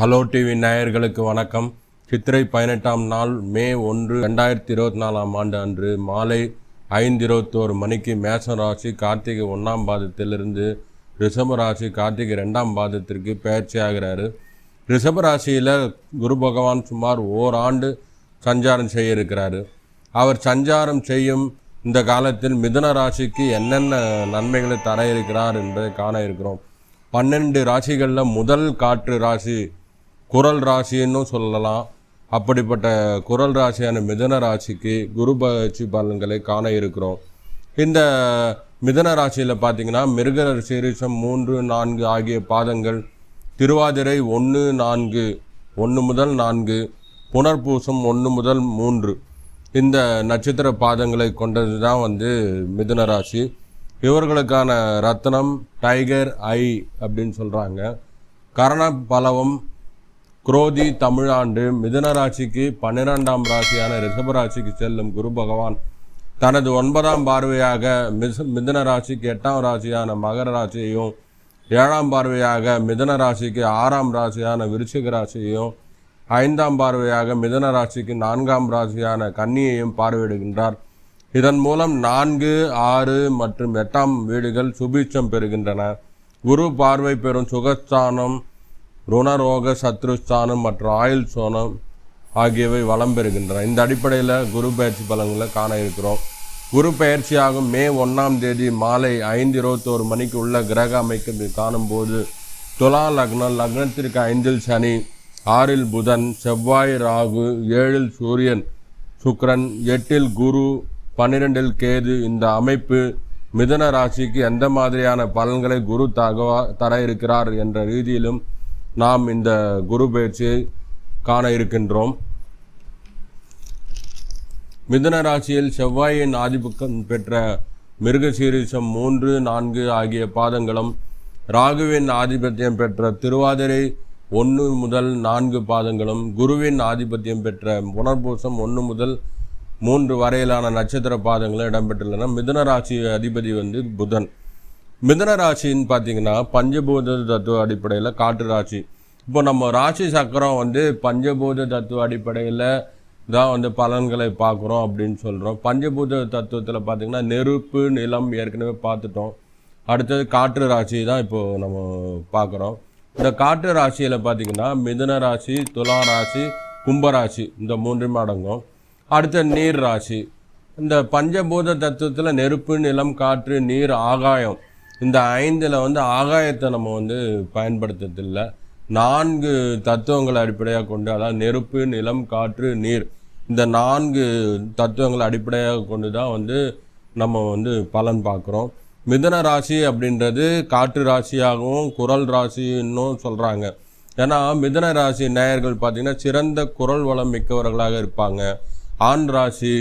Hello TV நேயர்களுக்கு வணக்கம். சித்திரை பதினெட்டாம் நாள் மே ஒன்று ரெண்டாயிரத்தி இருபத்தி நாலாம் ஆண்டு அன்று மாலை ஐந்து இருபத்தோரு மணிக்கு மேசம் ராசி கார்த்திகை ஒன்றாம் பாதத்திலிருந்து ரிஷப ராசி கார்த்திகை ரெண்டாம் பாதத்திற்கு பயிற்சி ஆகிறாரு ரிஷப ராசியில் குரு பகவான் சுமார் ஓராண்டு சஞ்சாரம் செய்ய இருக்கிறாரு அவர் சஞ்சாரம் செய்யும் இந்த காலத்தில் மிதுன ராசிக்கு என்னென்ன நன்மைகளை தர இருக்கிறார் என்பதை காண இருக்கிறோம். பன்னெண்டு ராசிகளில் முதல் காற்று ராசி குரல் ராசின்னு சொல்லலாம். அப்படிப்பட்ட குரல் ராசியான மிதன ராசிக்கு குரு பயிற்சி பலன்களை காண இருக்கிறோம். இந்த மிதன ராசியில் பார்த்தீங்கன்னா மிருக சீரிஷம் மூன்று நான்கு ஆகிய பாதங்கள் திருவாதிரை ஒன்று நான்கு ஒன்று முதல் நான்கு புனர்பூசம் ஒன்று முதல் மூன்று இந்த நட்சத்திர பாதங்களை கொண்டது தான் வந்து மிதுன ராசி. இவர்களுக்கான ரத்னம் டைகர் ஐ அப்படின்னு சொல்கிறாங்க கரண பலவம் குரோதி தமிழாண்டு மிதுன ராசிக்கு பன்னிரெண்டாம் ராசியான ரிஷபராசிக்கு செல்லும் குரு பகவான். தனது ஒன்பதாம் பார்வையாக மிஸ் மிதுன ராசிக்கு எட்டாம் ராசியான மகர ராசியையும் ஏழாம் பார்வையாக மிதன ராசிக்கு ஆறாம் ராசியான விருச்சிக ராசியையும் ஐந்தாம் பார்வையாக மிதன ராசிக்கு நான்காம் ராசியான கன்னியையும் பார்வையிடுகின்றார். இதன் மூலம் நான்கு ஆறு மற்றும் எட்டாம் வீடுகள் சுபீட்சம் பெறுகின்றன. குரு பார்வை பெறும் சுகஸ்தானம் ருணரோக சத்ருஸ்தானம் மற்றும் ஆயுள் சோனம் ஆகியவை வளம் பெறுகின்றன. இந்த அடிப்படையில் குரு பயிற்சி பலன்களை காண இருக்கிறோம். குரு பயிற்சியாகும் மே ஒன்றாம் தேதி மாலை ஐந்து இருபத்தோரு மணிக்கு உள்ள கிரக அமைக்க காணும்போது துலா லக்னம் லக்னத்திற்கு ஐந்தில் சனி ஆறில் புதன் செவ்வாய் ராகு ஏழில் சூரியன் சுக்ரன் எட்டில் குரு பன்னிரெண்டில் கேது. இந்த அமைப்பு மிதன ராசிக்கு எந்த மாதிரியான பலன்களை குரு தகவா தர இருக்கிறார் என்ற ரீதியிலும் நாம் இந்த குரு பயிற்சியை காண இருக்கின்றோம். மிதுன ராசியில் செவ்வாயின் ஆதிபக்கம் பெற்ற மிருகசீரிசம் மூன்று நான்கு ஆகிய பாதங்களும் ராகுவின் ஆதிபத்தியம் பெற்ற திருவாதிரை ஒன்று முதல் நான்கு பாதங்களும் குருவின் ஆதிபத்தியம் பெற்ற புனர்பூசம் ஒன்று முதல் மூன்று வரையிலான நட்சத்திர பாதங்களும் இடம்பெற்றுள்ளன. மிதுன ராசி அதிபதி வந்து புதன். மிதுன ராசின்னு பார்த்தீங்கன்னா பஞ்சபூத தத்துவ அடிப்படையில் காற்று ராசி. இப்போ நம்ம ராசி சக்கரம் வந்து பஞ்சபூத தத்துவ அடிப்படையில் தான் வந்து பலன்களை பார்க்குறோம் அப்படின்னு சொல்கிறோம் பஞ்சபூத தத்துவத்தில் பார்த்தீங்கன்னா நெருப்பு நிலம் ஏற்கனவே பார்த்துட்டோம். அடுத்தது காற்று ராசி தான் இப்போது நம்ம பார்க்குறோம். இந்த காற்று ராசியில் பார்த்தீங்கன்னா மிதுன ராசி துலா ராசி கும்பராசி இந்த மூன்று அடங்கும். அடுத்த நீர் ராசி. இந்த பஞ்சபூத தத்துவத்தில் நெருப்பு நிலம் காற்று நீர் ஆகாயம் இந்த ஐந்தில் வந்து ஆகாயத்தை நம்ம வந்து பயன்படுத்துறதில்ல. நான்கு தத்துவங்களை அடிப்படையாக கொண்டு அதாவது நெருப்பு நிலம் காற்று நீர் இந்த நான்கு தத்துவங்களை அடிப்படையாக கொண்டு தான் வந்து நம்ம வந்து பலன் பார்க்குறோம். மிதன ராசி அப்படின்றது காற்று ராசியாகவும் குரல் ராசின்னும் சொல்கிறாங்க ஏன்னா மிதன ராசி நேயர்கள் பார்த்திங்கன்னா சிறந்த குரல் வளம் மிக்கவர்களாக இருப்பாங்க. ஆண் ராசி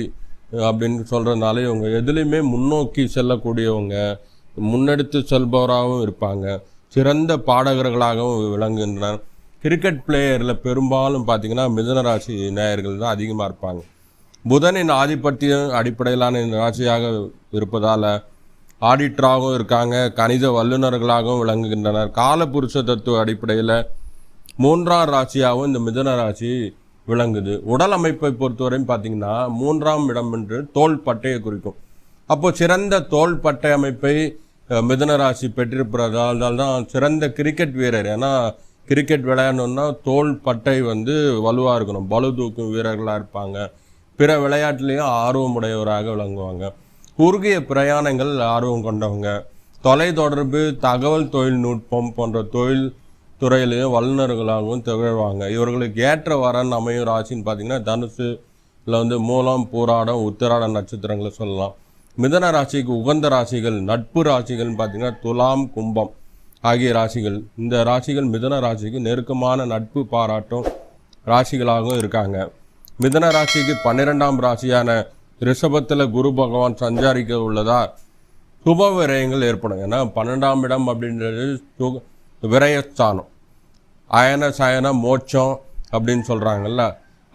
அப்படின்னு சொல்கிறதுனால இவங்க எதுலேயுமே முன்னோக்கி செல்லக்கூடியவங்க. முன்னெடுத்து செல்பவராகவும் இருப்பாங்க. சிறந்த பாடகர்களாகவும் விளங்குகின்றனர். கிரிக்கெட் பிளேயரில் பெரும்பாலும் பார்த்திங்கன்னா மிதனராசி நேயர்கள் தான் அதிகமாக இருப்பாங்க. புதனின் ஆதிபத்தியம் அடிப்படையிலான இந்த ராசியாக இருப்பதால் ஆடிட்டராகவும் இருக்காங்க. கணித வல்லுநர்களாகவும் விளங்குகின்றனர். காலபுருஷ தத்துவ அடிப்படையில் மூன்றாம் ராசியாகவும் இந்த மிதன ராசி விளங்குது. உடல் அமைப்பை பொறுத்தவரையும் பார்த்தீங்கன்னா மூன்றாம் இடம் என்று தோல் பட்டையை குறிக்கும். அப்போ சிறந்த தோல் பட்டை அமைப்பை மிதனராசி ராசி பெற்றிருப்பதால் தான் சிறந்த கிரிக்கெட் வீரர். ஏன்னா கிரிக்கெட் விளையாடணுன்னா தோல் பட்டை வந்து வலுவாக இருக்கணும். பலு தூக்கும் வீரர்களாக இருப்பாங்க. பிற விளையாட்டுலேயும் ஆர்வமுடையவராக விளங்குவாங்க. குறுகிய பிரயாணங்கள் ஆர்வம் கொண்டவங்க. தொலைத்தொடர்பு தகவல் தொழில்நுட்பம் போன்ற தொழில் துறையிலையும் வல்லுநர்களாகவும் திகழ்வாங்க. இவர்களுக்கு ஏற்ற வரன் அமையும் ராசின்னு பார்த்தீங்கன்னா தனுசுல வந்து மூலம் பூராடம் உத்திராட நட்சத்திரங்களை சொல்லலாம். மிதன ராசிக்கு உகந்த ராசிகள் நட்பு ராசிகள்னு பார்த்தீங்கன்னா துலாம் கும்பம் ஆகிய ராசிகள். இந்த ராசிகள் மிதன ராசிக்கு நெருக்கமான நட்பு பாராட்டும் ராசிகளாகவும் இருக்காங்க. மிதன ராசிக்கு பன்னிரெண்டாம் ராசியான ரிஷபத்தில் குரு பகவான் சஞ்சாரிக்க உள்ளதா? சுப விரயங்கள் ஏற்படும். ஏன்னா பன்னெண்டாம் இடம் அப்படின்றது சுக விரயஸ்தானம். அயன சயன மோட்சம் அப்படின்னு சொல்கிறாங்கல்ல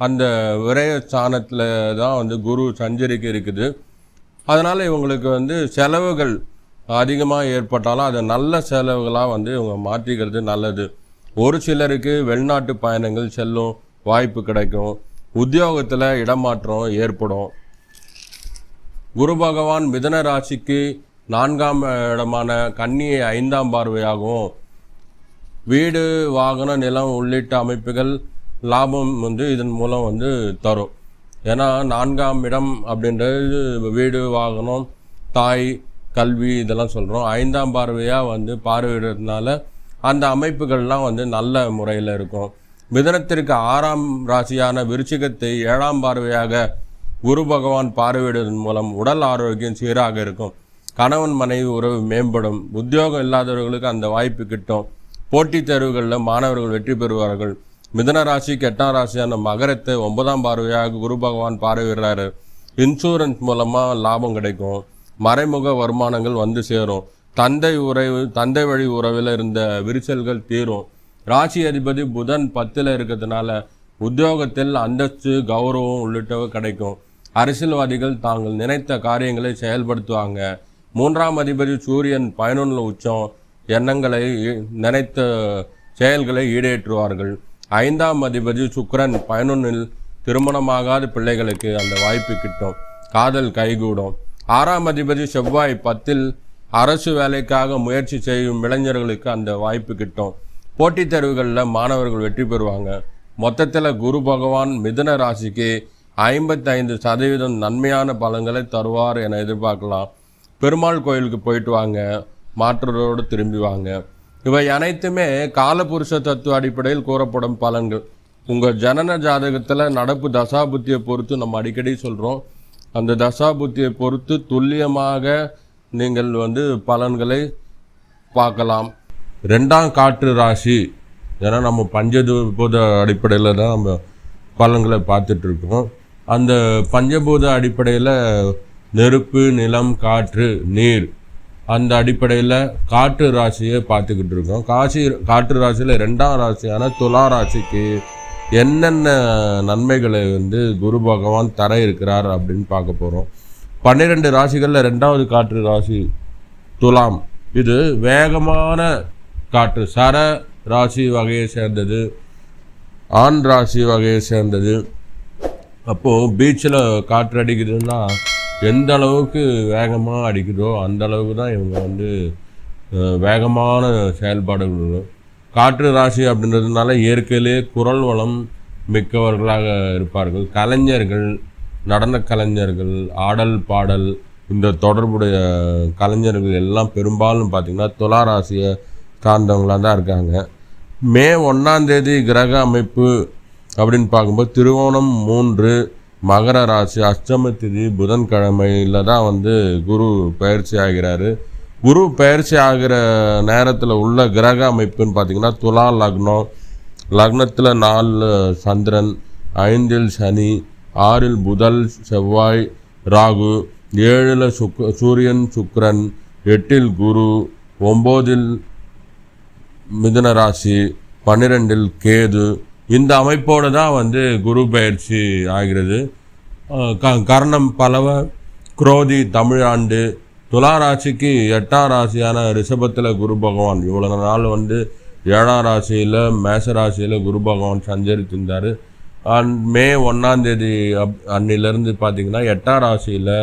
அந்த விரயஸ்தானத்தில் தான் வந்து குரு சஞ்சரிக்க இருக்குது. அதனால் இவங்களுக்கு வந்து செலவுகள் அதிகமாக ஏற்பட்டாலும் அதை நல்ல செலவுகளாக வந்து இவங்க மாற்றிக்கிறது நல்லது. ஒரு சிலருக்கு வெளிநாட்டு பயணங்கள் செல்லும் வாய்ப்பு கிடைக்கும். உத்தியோகத்தில் இடமாற்றம் ஏற்படும். குரு பகவான் மிதன ராசிக்கு நான்காம் இடமான கன்னியை ஐந்தாம் பார்வையாகவும் வீடு வாகன நிலம் உள்ளிட்ட அமைப்புகள் லாபம் வந்து இதன் மூலம் வந்து தரும். ஏன்னா நான்காம் இடம் அப்படின்றது வீடு வாகனம் தாய் கல்வி இதெல்லாம் சொல்கிறோம் ஐந்தாம் பார்வையாக வந்து பார்வையிடுறதுனால அந்த அமைப்புகள்லாம் வந்து நல்ல முறையில் இருக்கும். மிதனத்திற்கு ஆறாம் ராசியான விருச்சிகத்தை ஏழாம் பார்வையாக குரு பகவான் பார்வையிடுவதன் மூலம் உடல் ஆரோக்கியம் சீராக இருக்கும். கணவன் மனைவி உறவு மேம்படும். உத்தியோகம் இல்லாதவர்களுக்கு அந்த வாய்ப்பு கிட்டும். போட்டித் தேர்வுகளில் மாணவர்கள் வெற்றி பெறுவார்கள். மிதன ராசிக்கு எட்டாம் ராசியான மகரத்தை ஒன்பதாம் பார்வையாக குரு பகவான் பார்வையிடுறாரு. இன்சூரன்ஸ் மூலமாக லாபம் கிடைக்கும். மறைமுக வருமானங்கள் வந்து சேரும். தந்தை உறவு தந்தை வழி உறவில் இருந்த விரிசல்கள் தீரும். ராசி அதிபதி புதன் பத்தில் இருக்கிறதுனால உத்தியோகத்தில் அந்தஸ்து கௌரவம் உள்ளிட்டவை கிடைக்கும். அரசியல்வாதிகள் தாங்கள் நினைத்த காரியங்களை செயல்படுத்துவாங்க. மூன்றாம் அதிபதி சூரியன் பயனுள்ள உச்சம் எண்ணங்களை நினைத்த செயல்களை ஈடேற்றுவார்கள். ஐந்தாம் அதிபதி சுக்ரன் பயனுன்னில் திருமணமாகாத பிள்ளைகளுக்கு அந்த வாய்ப்பு கிட்டும். காதல் கைகூடும். ஆறாம் அதிபதி செவ்வாய் பத்தில் அரசு வேலைக்காக முயற்சி செய்யும் இளைஞர்களுக்கு அந்த வாய்ப்பு கிட்டும். போட்டித் தேர்வுகளில் மாணவர்கள் வெற்றி பெறுவாங்க. மொத்தத்தில் குரு பகவான் மிதுன ராசிக்கு ஐம்பத்தைந்து சதவீதம் நன்மையான பலன்களை தருவார் என எதிர்பார்க்கலாம். பெருமாள் கோயிலுக்கு போயிட்டு வாங்க. மாற்றத்தோடு திரும்பி வாங்க. இவை அனைத்துமே காலபுருஷ தத்துவ அடிப்படையில் கூறப்படும் பலன்கள். உங்கள் ஜனன ஜாதகத்தில் நடப்பு தசாபுத்தியை பொறுத்து நம்ம அடிக்கடி சொல்கிறோம் அந்த தசாபுத்தியை பொறுத்து துல்லியமாக நீங்கள் வந்து பலன்களை பார்க்கலாம். ரெண்டாம் காற்று ராசி. ஏன்னா நம்ம பஞ்சபூத அடிப்படையில் தான் நம்ம பலன்களை பார்த்துட்ருக்கோம் அந்த பஞ்சபூத அடிப்படையில் நெருப்பு நிலம் காற்று நீர் அந்த அடிப்படையில் காற்று ராசியை பார்த்துக்கிட்டு இருக்கோம். காசி காற்று ராசியில் ரெண்டாம் ராசியான துலா ராசிக்கு என்னென்ன நன்மைகளை வந்து குரு பகவான் தர இருக்கிறார் அப்படின்னு பார்க்க போகிறோம் பன்னிரெண்டு ராசிகளில் ரெண்டாவது காற்று ராசி துலாம். இது வேகமான காற்று சர ராசி வகையை சேர்ந்தது ஆண் ராசி வகையை சேர்ந்தது. அப்போது பீச்சில் காற்று அடிக்குதுன்னா எந்த அளவுக்கு வேகமாக அடிக்குதோ அந்த அளவுக்கு தான் இவங்க வந்து வேகமான செயல்பாடுகள் காற்று ராசி அப்படின்றதுனால இயற்கையிலே குரல் வளம் மிக்கவர்களாக இருப்பார்கள். கலைஞர்கள் நடன கலைஞர்கள் ஆடல் பாடல் இந்த தொடர்புடைய கலைஞர்கள் எல்லாம் பெரும்பாலும் பார்த்திங்கன்னா துலா ராசியை சார்ந்தவங்களாக தான் இருக்காங்க. மே ஒன்றாந்தேதி கிரக அமைப்பு அப்படின்னு பார்க்கும்போது திருவோணம் மூன்று மகர ராசி அஷ்டம திதி புதன்கிழமையில் தான் வந்து குரு பயிற்சி ஆகிறாரு. குரு பயிற்சி ஆகிற நேரத்தில் உள்ள கிரக அமைப்புன்னு பார்த்தீங்கன்னா துலா லக்னம். லக்னத்தில் நாலு சந்திரன் ஐந்தில் சனி ஆறில் புதல் செவ்வாய் ராகு ஏழில் சுக் சூரியன் சுக்ரன் எட்டில் குரு ஒம்போதில் மிதுன ராசி பன்னிரெண்டில் கேது இந்த அமைப்போடு தான் வந்து குரு பயிற்சி ஆகிறது. க கர்ணம் பலவ குரோதி தமிழாண்டு துலா ராசிக்கு எட்டாம் ராசியான ரிஷபத்தில் குரு பகவான். இவ்வளோ நாள் வந்து ஏழாம் ராசியில் மேச ராசியில் குரு பகவான் சஞ்சரித்திருந்தார். மே ஒன்றாந்தேதி அப் அன்னிலேருந்து பார்த்தீங்கன்னா எட்டாம் ராசியில்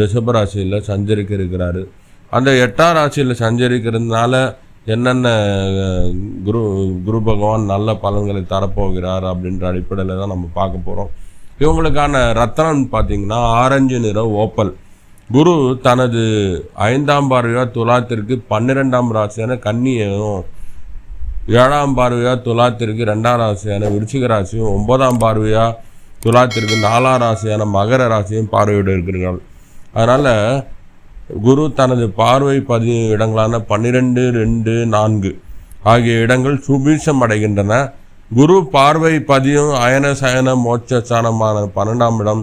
ரிஷப ராசியில் சஞ்சரிக்க இருக்கிறாரு. அந்த எட்டாம் ராசியில் சஞ்சரிக்கிறதுனால என்னென்ன குரு குரு பகவான் நல்ல பலன்களை தரப்போகிறார் அப்படின்ற அடிப்படையில் தான் நம்ம பார்க்க போகிறோம் இவங்களுக்கான ரத்தனம் பார்த்தீங்கன்னா ஆரஞ்சு நிற ஓப்பல். குரு தனது ஐந்தாம் பார்வையாக துலாத்திற்கு பன்னிரெண்டாம் ராசியான கன்னியையும் ஏழாம் பார்வையாக துலாத்திற்கு ரெண்டாம் ராசியான விருச்சிக ராசியும் ஒன்பதாம் பார்வையாக துலாத்திற்கு நாலாம் ராசியான மகர ராசியும் பார்வையிட இருக்கிறார்கள். அதனால் குரு தனது பார்வை பதிவு இடங்களான பன்னிரெண்டு ரெண்டு நான்கு ஆகிய இடங்கள் சுபீஷம் அடைகின்றன. குரு பார்வை பதியும் அயன சயன மோட்ச ஸ்தானமான பன்னெண்டாம் இடம்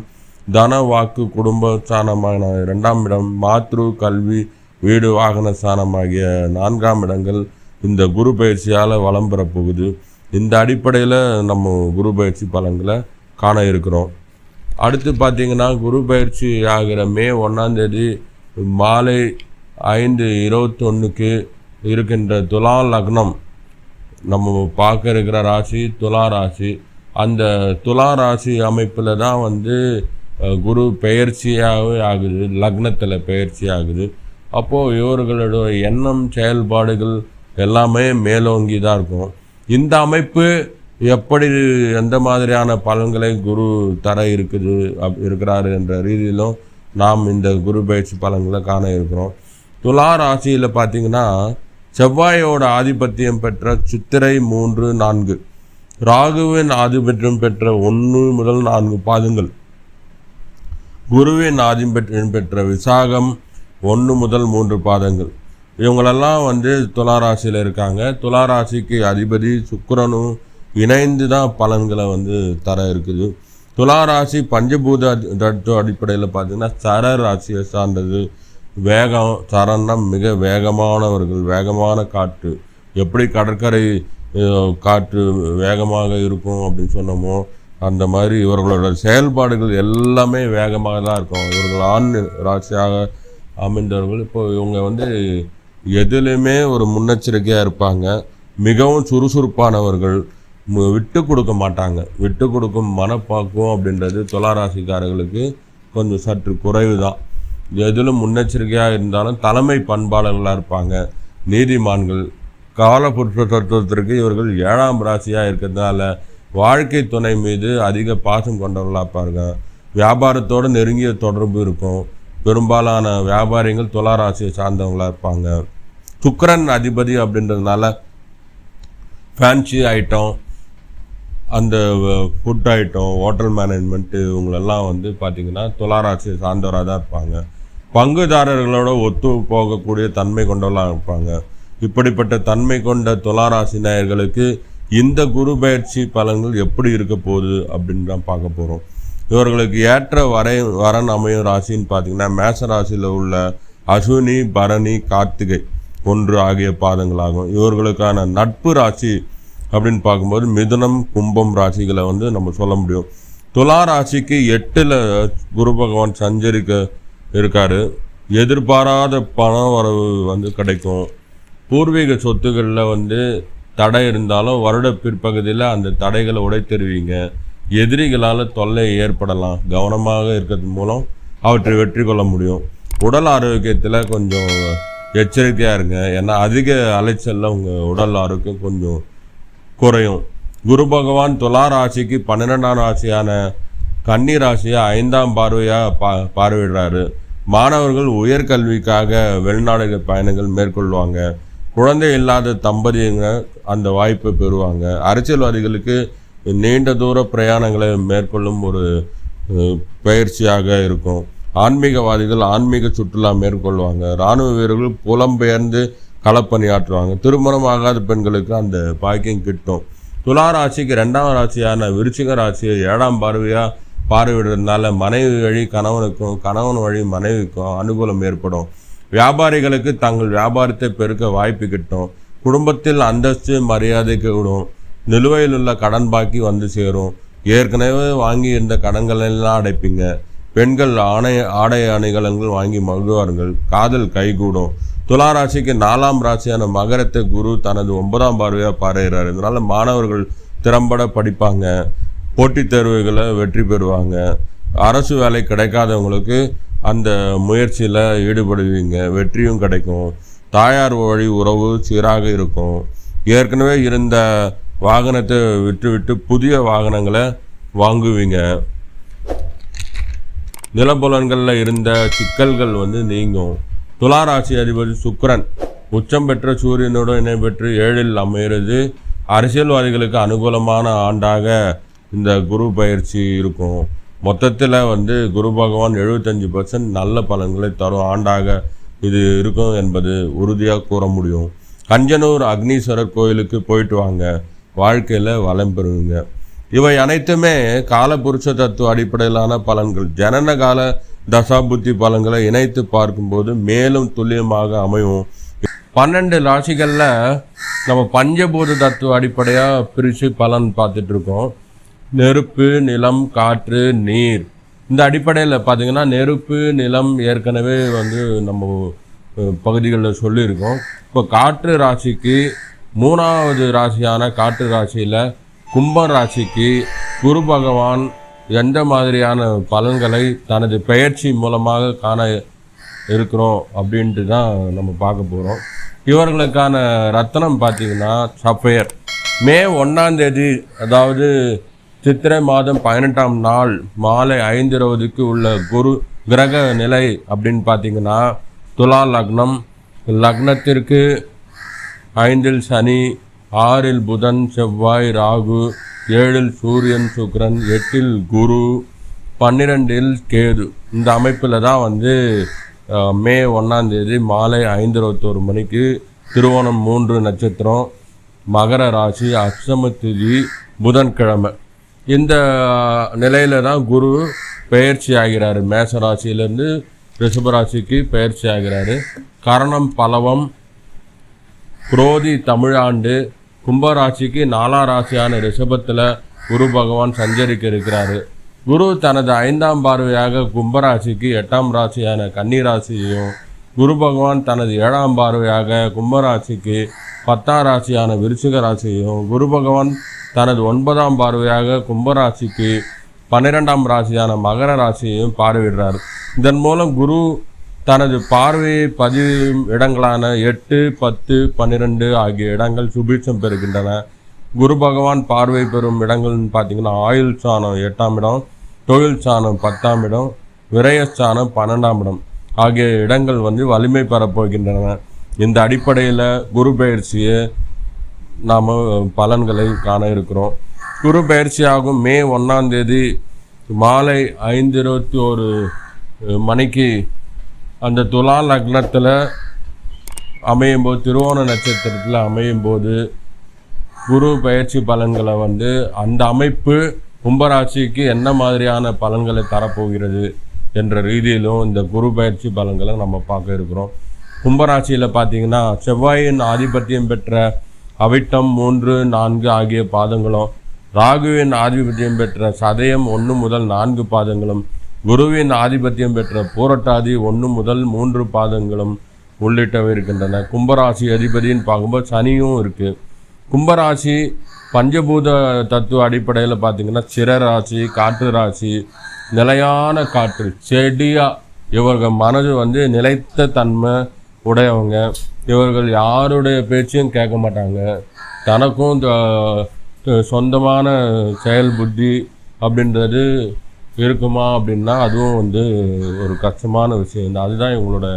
தன வாக்கு குடும்ப ஸ்தானமான இரண்டாம் இடம் மாத்ரு கல்வி வீடு வாகன ஸ்தானம் ஆகிய நான்காம் இடங்கள் இந்த குரு பயிற்சியால் வளம் பெறப்போகுது இந்த அடிப்படையில் நம்ம குரு பயிற்சி பலன்களை காண இருக்கிறோம். அடுத்து பார்த்தீங்கன்னா குரு பயிற்சி ஆகிற மே ஒன்றாந்தேதி மாலை ஐந்து இருபத்தொன்னுக்கு இருக்கின்ற துலா லக்னம். நம்ம பார்க்க இருக்கிற ராசி துலா ராசி. அந்த துலா ராசி அமைப்பில் தான் வந்து குரு பெயர்ச்சியாகவே ஆகுது. லக்னத்தில் பெயர்ச்சி ஆகுது. அப்போது இவர்களோட எண்ணம் செயல்பாடுகள் எல்லாமே மேலோங்கி தான் இருக்கும். இந்த அமைப்பு எப்படி எந்த மாதிரியான பலன்களை குரு தர இருக்குது அப் இருக்கிறாரு என்ற ரீதியிலும் நாம் இந்த குரு பயிற்சி பலன்களை காண இருக்கிறோம். துலா ராசியில் பார்த்தீங்கன்னா செவ்வாயோட ஆதிபத்தியம் பெற்ற சித்திரை மூன்று நான்கு. ராகுவின் ஆதிபத்தியம் பெற்ற ஒன்று முதல் நான்கு பாதங்கள். குருவின் ஆதிபத்தியம் பெற்ற விசாகம் ஒன்று முதல் மூன்று பாதங்கள். இவங்களெல்லாம் வந்து துலா ராசியில் இருக்காங்க. துலா ராசிக்கு அதிபதி சுக்கரனும் இணைந்து தான் பலன்களை வந்து தர இருக்குது. துலா ராசி பஞ்சபூத தத்துவ அடிப்படையில் பார்த்தீங்கன்னா சர ராசியை சார்ந்தது. வேகம் சரன்னா மிக வேகமானவர்கள் வேகமான காற்று. எப்படி கடற்கரை காற்று வேகமாக இருக்கும் அப்படின்னு சொன்னோமோ அந்த மாதிரி இவர்களோட செயல்பாடுகள் எல்லாமே வேகமாக தான் இருக்கும். இவர்கள் ஆண் ராசியாக அமைந்தவர்கள். இப்போ இவங்க வந்து எதுலேயுமே ஒரு முன்னெச்சரிக்கையாக இருப்பாங்க. மிகவும் சுறுசுறுப்பானவர்கள். விட்டு கொடுக்க மாட்டாங்க. விட்டு கொடுக்கும் மனப்பாக்குவம் அப்படின்றது துளாராசிக்காரர்களுக்கு கொஞ்சம் சற்று குறைவு தான் எதிலும் முன்னெச்சரிக்கையாக இருந்தாலும் தலைமை பண்பாளர்களாக இருப்பாங்க. நீதிமான்கள் காலபுருஷ தத்துவத்திற்கு இவர்கள் ஏழாம் ராசியாக இருக்கிறதுனால வாழ்க்கை துணை மீது அதிக பாசம் கொண்டவர்களாக இருப்பாங்க. வியாபாரத்தோடு நெருங்கிய தொடர்பு இருக்கும். பெரும்பாலான வியாபாரிகள் துளாராசியை சார்ந்தவங்களாக இருப்பாங்க. சுக்கரன் அதிபதி அப்படின்றதுனால ஃபேன்சி ஐட்டம் அந்த ஃபுட் ஐட்டம் ஹோட்டல் மேனேஜ்மெண்ட்டு இவங்களெல்லாம் வந்து பார்த்திங்கன்னா துளாராசியை சார்ந்தவராக தான் இருப்பாங்க. பங்குதாரர்களோட ஒத்து போகக்கூடிய தன்மை கொண்டவர்களாக இருப்பாங்க. இப்படிப்பட்ட தன்மை கொண்ட துளாராசி நேயர்களுக்கு இந்த குரு பயிற்சி பலன்கள் எப்படி இருக்க போகுது அப்படின்னு தான் பார்க்க போகிறோம் இவர்களுக்கு ஏற்ற வரை வரன் அமையும் ராசின்னு பார்த்திங்கன்னா மேச ராசியில் உள்ள அஸ்வினி பரணி கார்த்திகை ஒன்று ஆகிய பாதங்களாகும். இவர்களுக்கான நட்பு ராசி அப்படின்னு பார்க்கும்போது மிதுனம் கும்பம் ராசிகளை வந்து நம்ம சொல்ல முடியும். துலா ராசிக்கு எட்டில் குரு பகவான் சஞ்சரிக்க இருக்காரு. எதிர்பாராத பண வரவு வந்து கிடைக்கும். பூர்வீக சொத்துக்களில் வந்து தடை இருந்தாலும் வருட பிற்பகுதியில் அந்த தடைகளை உடைத்தெருவீங்க. எதிரிகளால் தொல்லை ஏற்படலாம். கவனமாக இருக்கிறது மூலம் அவற்றை வெற்றி கொள்ள முடியும். உடல் ஆரோக்கியத்தில் கொஞ்சம் எச்சரிக்கையாக இருங்க. ஏன்னா அதிக அலைச்சலில் உங்கள் உடல் ஆரோக்கியம் கொஞ்சம் குறையும். குரு பகவான் துலா ராசிக்கு பன்னிரெண்டாம் ராசியான கன்னி ராசியை ஐந்தாம் பார்வையாக பா பார்வையிடுறாரு. மாணவர்கள் உயர்கல்விக்காக வெளிநாடு பயணங்கள் மேற்கொள்வாங்க. குழந்தை இல்லாத தம்பதியங்க அந்த வாய்ப்பை பெறுவாங்க. அரசியல்வாதிகளுக்கு நீண்ட தூர பிரயாணங்களை மேற்கொள்ளும் ஒரு பயிற்சியாக இருக்கும். ஆன்மீகவாதிகள் ஆன்மீக சுற்றுலா மேற்கொள்வாங்க. இராணுவ வீரர்கள் புலம்பெயர்ந்து களப்பணியாற்றுவாங்க. திருமணம் ஆகாத பெண்களுக்கு அந்த பாக்கியம் கிட்டும். துலா ராசிக்கு ரெண்டாம் ராசியான விருச்சிக ராசியை ஏழாம் பார்வையாக பார்வையிடுறதுனால மனைவி வழி கணவனுக்கும் கணவன் வழி மனைவிக்கும் அனுகூலம் ஏற்படும். வியாபாரிகளுக்கு தங்கள் வியாபாரத்தை பெருக்க வாய்ப்பு கிட்டும். குடும்பத்தில் அந்தஸ்து மரியாதைக்கு கூடும். நிலுவையில் உள்ள கடன் பாக்கி வந்து சேரும். ஏற்கனவே வாங்கி இருந்த கடன்கள் எல்லாம் அடைப்பீங்க. பெண்கள் ஆணை ஆடை அணிகலன்கள் வாங்கி மகிழ்வார்கள். காதல் கைகூடும். துலா ராசிக்கு நாலாம் ராசியான மகரத்தை குரு தனது ஒன்பதாம் பார்வையாக பாருகிறார் இதனால் மாணவர்கள் திறம்பட படிப்பாங்க. போட்டித் தேர்வுகளை வெற்றி பெறுவாங்க. அரசு வேலை கிடைக்காதவங்களுக்கு அந்த முயற்சியில் ஈடுபடுவீங்க. வெற்றியும் கிடைக்கும். தாயார் வழி உறவு சீராக இருக்கும். ஏற்கனவே இருந்த வாகனத்தை விட்டுவிட்டு புதிய வாகனங்களை வாங்குவீங்க. நிலப்புலன்களில் இருந்த சிக்கல்கள் வந்து நீங்கும். துளாராசி அதிபதி சுக்ரன் உச்சம் பெற்ற சூரியனோடு இணை பெற்று ஏழில் அமைகிறது அரசியல்வாதிகளுக்கு அனுகூலமான ஆண்டாக இந்த குரு பயிற்சி இருக்கும். மொத்தத்தில் வந்து குரு பகவான் எழுபத்தஞ்சு பர்சன்ட் நல்ல பலன்களை தரும் ஆண்டாக இது இருக்கும் என்பது உறுதியாக கூற முடியும். கஞ்சனூர் அக்னீஸ்வரர் கோயிலுக்கு போயிட்டு வாங்க. வாழ்க்கையில் வளம் பெறுவீங்க. இவை அனைத்துமே காலபுருஷ தத்துவ அடிப்படையிலான பலன்கள். ஜனன கால தசாபுத்தி பலன்களை இணைத்து பார்க்கும்போது மேலும் துல்லியமாக அமையும். பன்னெண்டு ராசிகளில் நம்ம பஞ்சபூத தத்துவ அடிப்படையாக பிரித்து பலன் பார்த்துட்டு இருக்கோம் நெருப்பு நிலம் காற்று நீர். இந்த அடிப்படையில் பார்த்தீங்கன்னா நெருப்பு நிலம் ஏற்கனவே வந்து நம்ம பகுதிகளில் சொல்லியிருக்கோம். இப்போ காற்று ராசிக்கு மூணாவது ராசியான காற்று ராசியில் கும்ப ராசிக்கு குரு பகவான் எந்த மாதிரியான பலன்களை தனது பெயர்ச்சி மூலமாக காண இருக்கிறோம் அப்படின்ட்டு தான் நம்ம பார்க்க போகிறோம் இவர்களுக்கான ரத்தனம் பார்த்தீங்கன்னா சஃபயர் மே ஒன்றாம் தேதி அதாவது சித்திரை மாதம் பதினெட்டாம் நாள் மாலை ஐந்து இருபதுக்கு உள்ள குரு கிரக நிலை அப்படின்னு பார்த்தீங்கன்னா துலா லக்னம். லக்னத்திற்கு ஐந்தில் சனி ஆறில் புதன் செவ்வாய் ராகு ஏழில் சூரியன் சுக்ரன் எட்டில் குரு பன்னிரெண்டில் கேது. இந்த அமைப்பில் தான் வந்து மே ஒன்றாந்தேதி மாலை ஐந்து இருபத்தோரு மணிக்கு திருவோணம் மூன்று நட்சத்திரம் மகர ராசி அஷ்டம திதி புதன்கிழமை. இந்த நிலையில தான் குரு பெயர்ச்சி ஆகிறாரு. மேச ராசியிலேருந்து ரிஷபராசிக்கு பெயர்ச்சி ஆகிறாரு. கரணம் பலவம் குரோதி தமிழாண்டு கும்பராசிக்கு நாலாம் ராசியான ரிஷபத்தில் குரு பகவான் சஞ்சரிக்க இருக்கிறாரு. குரு தனது ஐந்தாம் பார்வையாக கும்பராசிக்கு எட்டாம் ராசியான கன்னி ராசியையும் குரு பகவான் தனது ஏழாம் பார்வையாக கும்பராசிக்கு பத்தாம் ராசியான விருச்சிக ராசியையும் குரு பகவான் தனது ஒன்பதாம் பார்வையாக கும்பராசிக்கு பன்னிரெண்டாம் ராசியான மகர ராசியையும் பார்வையிடுறார். இதன் மூலம் குரு தனது பார்வையை பதிவு இடங்களான எட்டு பத்து பன்னிரெண்டு ஆகிய இடங்கள் சுபீட்சம் பெறுகின்றன. குரு பகவான் பார்வை பெறும் இடங்கள்னு பார்த்தீங்கன்னா ஆயுள் சாணம் எட்டாம் இடம் தொழில் சாணம் பத்தாம் இடம் விரயஸ்தானம் பன்னெண்டாம் இடம் ஆகிய இடங்கள் வந்து வலிமை பெறப்போகின்றன இந்த அடிப்படையில் குரு பயிற்சியை நாம் பலன்களை காண இருக்கிறோம். குரு பயிற்சியாகும் மே ஒன்றாம் தேதி மாலை ஐந்து இருபத்தி ஒரு மணிக்கு அந்த துலா லக்னத்தில் அமையும் போது திருவோண நட்சத்திரத்தில் அமையும் போது குரு பயிற்சி பலன்களை வந்து அந்த அமைப்பு கும்பராசிக்கு என்ன மாதிரியான பலன்களை தரப்போகிறது என்ற ரீதியிலும் இந்த குரு பயிற்சி பலன்களை நம்ம பார்க்க இருக்கிறோம். கும்பராசியில் பார்த்தீங்கன்னா செவ்வாயின் ஆதிபத்தியம் பெற்ற அவிட்டம் மூன்று நான்கு ஆகிய பாதங்களும் ராகுவின் ஆதிபத்தியம் பெற்ற சதயம் ஒன்று முதல் நான்கு பாதங்களும் குருவின் ஆதிபத்தியம் பெற்ற பூரட்டாதி ஒன்று முதல் மூன்று பாதங்களும் உள்ளிட்டவை இருக்கின்றன. கும்பராசி அதிபதின்னு பார்க்கும்போது சனியும் இருக்குது கும்பராசி பஞ்சபூத தத்துவ அடிப்படையில் பார்த்தீங்கன்னா சிற ராசி காற்று ராசி நிலையான காற்று செடியாக இவர்கள் மனது வந்து நிலைத்த தன்மை உடையவங்க. இவர்கள் யாருடைய பேச்சையும் கேட்க மாட்டாங்க. தனக்கும் சொந்தமான செயல் புத்தி அப்படின்றது இருக்குமா அப்படின்னா அதுவும் வந்து ஒரு கஷ்டமான விஷயம். தான் அதுதான் இவங்களோட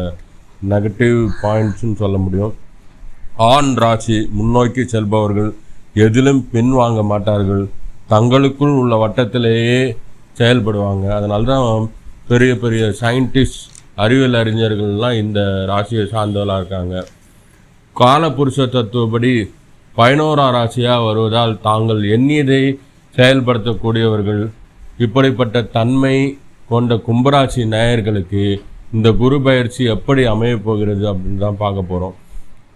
நெகட்டிவ் பாயிண்ட்ஸ்னு சொல்ல முடியும். ஆண் ராசி முன்னோக்கி செல்பவர்கள் எதிலும் பின் வாங்க மாட்டார்கள். தங்களுக்குள் உள்ள வட்டத்திலேயே செயல்படுவாங்க. அதனால தான் பெரிய பெரிய சயின்டிஸ்ட் அறிவியல் அறிஞர்கள்லாம் இந்த ராசியை சார்ந்தவர்களாக இருக்காங்க. காலபுருஷ தத்துவப்படி பதினோரா ராசியாக வருவதால் தாங்கள் எண்ணியதை செயல்படுத்தக்கூடியவர்கள். இப்படிப்பட்ட தன்மை கொண்ட கும்பராசி நேயர்களுக்கு இந்த குரு பயிற்சி எப்படி அமையப்போகிறது அப்படின்னு தான் பார்க்க போகிறோம்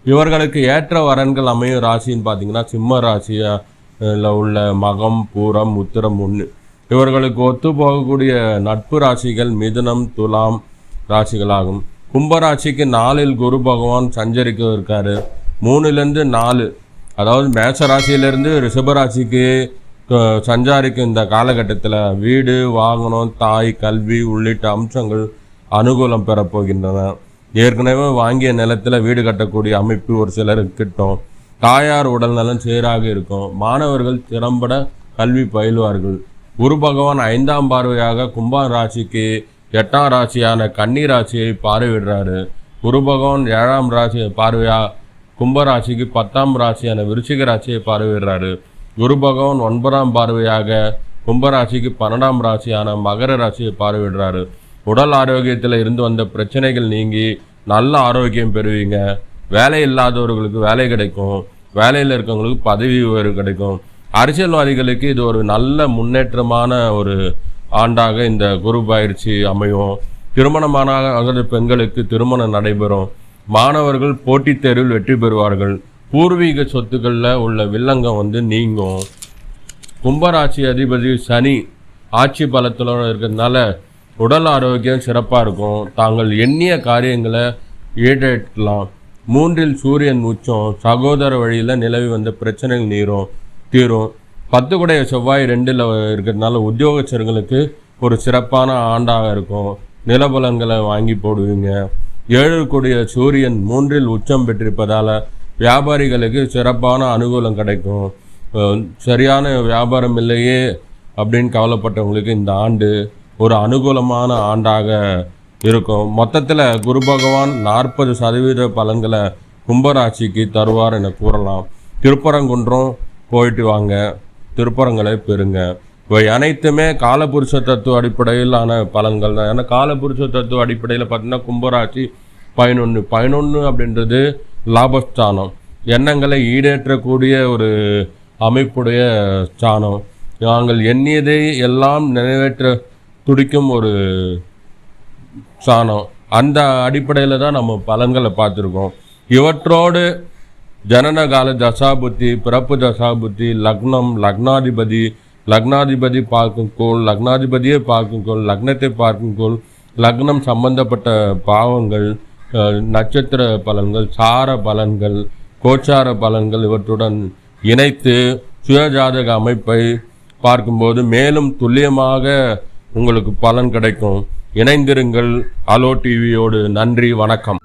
இவர்களுக்கு ஏற்ற வரன்கள் அமையும் ராசின்னு பார்த்தீங்கன்னா சிம்ம ராசியில் உள்ள மகம் பூரம் உத்திரம் ஒன்று இவர்களுக்கு ஒத்து போகக்கூடிய நட்பு ராசிகள் மிதுனம் துலாம் ராசிகளாகும். கும்பராசிக்கு நாலில் குரு பகவான் சஞ்சரிக்க இருக்காரு. மூணுலேருந்து நாலு. அதாவது மேச ராசியிலேருந்து ரிஷபராசிக்கு சஞ்சாரிக்கும் இந்த காலகட்டத்தில் வீடு வாகனம் தாய் கல்வி உள்ளிட்ட அம்சங்கள் அனுகூலம் பெறப்போகின்றன ஏற்கனவே வாங்கிய நிலத்தில் வீடு கட்டக்கூடிய அமைப்பு ஒரு சிலர் கிட்டும் தாயார் உடல்நலம் சீராக இருக்கும். மாணவர்கள் திறம்பட கல்வி பயிலுவார்கள். குரு பகவான் ஐந்தாம் பார்வையாக கும்ப ராசிக்கு எட்டாம் ராசியான கன்னி ராசியை பார்வையிடுறாரு. குரு பகவான் ஏழாம் ராசி பார்வையாக கும்பராசிக்கு பத்தாம் ராசியான விருச்சிக ராசியை பார்வையிடுறாரு. குரு பகவான் ஒன்பதாம் பார்வையாக கும்பராசிக்கு பன்னெண்டாம் ராசியான மகர ராசியை பார்வையிடுறாரு. உடல் ஆரோக்கியத்தில் இருந்து வந்த பிரச்சனைகள் நீங்கி நல்ல ஆரோக்கியம் பெறுவீங்க. வேலை இல்லாதவர்களுக்கு வேலை கிடைக்கும். வேலையில் இருக்கவங்களுக்கு பதவி உயர்வு கிடைக்கும். அரசியல்வாதிகளுக்கு இது ஒரு நல்ல முன்னேற்றமான ஒரு ஆண்டாக இந்த குரு பயிற்சி அமையும். திருமணமான அகத பெண்களுக்கு திருமணம் நடைபெறும். மாணவர்கள் போட்டித் தேர்வில் வெற்றி பெறுவார்கள். பூர்வீக சொத்துக்களில் உள்ள வில்லங்கம் வந்து நீங்கும். கும்பராசி அதிபதி சனி ஆட்சி பலத்தில் இருக்கிறதுனால உடல் ஆரோக்கியம் சிறப்பாக இருக்கும். தாங்கள் எண்ணிய காரியங்களை ஈடேற்கலாம் மூன்றில் சூரியன் உச்சம் சகோதர வழியில் நிலவி வந்த பிரச்சனைகள் நீரும் தீரும். பத்து குடைய செவ்வாய் ரெண்டில் இருக்கிறதுனால உத்தியோகச்சர்களுக்கு ஒரு சிறப்பான ஆண்டாக இருக்கும். நிலபலங்களை வாங்கி போடுவீங்க. ஏழு கூடிய சூரியன் மூன்றில் உச்சம் பெற்றிருப்பதால் வியாபாரிகளுக்கு சிறப்பான அனுகூலம் கிடைக்கும். சரியான வியாபாரம் இல்லையே அப்படின்னு கவலைப்பட்டவங்களுக்கு இந்த ஆண்டு ஒரு அனுகூலமான ஆண்டாக இருக்கும். மொத்தத்தில் குரு பகவான் நாற்பது சதவீத பலன்களை கும்பராசிக்கு தருவார் என கூறலாம். திருப்பரங்குன்றம் போயிட்டு வாங்க. திருப்பரங்களை பெறுங்க. இவை அனைத்துமே காலபுருஷ தத்துவ அடிப்படையிலான பலன்கள் தான். ஏன்னா காலபுருஷ தத்துவ அடிப்படையில் பார்த்தீங்கன்னா கும்பராசி பதினொன்று பதினொன்று அப்படின்றது லாபஸ்தானம். எண்ணங்களை ஈடேற்றக்கூடிய ஒரு அமைப்புடைய ஸ்தானம். நாங்கள் எண்ணியதை எல்லாம் நிறைவேற்ற துடிக்கும் ஒரு சாணம் அந்த அடிப்படையில் தான் நம்ம பலன்களை பார்த்துருக்கோம். இவற்றோடு ஜனன கால தசாபுத்தி பிறப்பு தசாபுத்தி லக்னம் லக்னாதிபதி லக்னாதிபதி பார்க்கும் கோள் லக்னாதிபதியை பார்க்கும் கோள் லக்னத்தை பார்க்கும் கோள் லக்னம் சம்பந்தப்பட்ட பாவங்கள் நட்சத்திர பலன்கள் சார பலன்கள் கோச்சார பலன்கள் இவற்றுடன் இணைத்து சுயஜாதக அமைப்பை பார்க்கும்போது மேலும் துல்லியமாக உங்களுக்கு பலன் கிடைக்கும். இணைந்திருங்கள். அலோ டிவியோடு நன்றி வணக்கம்.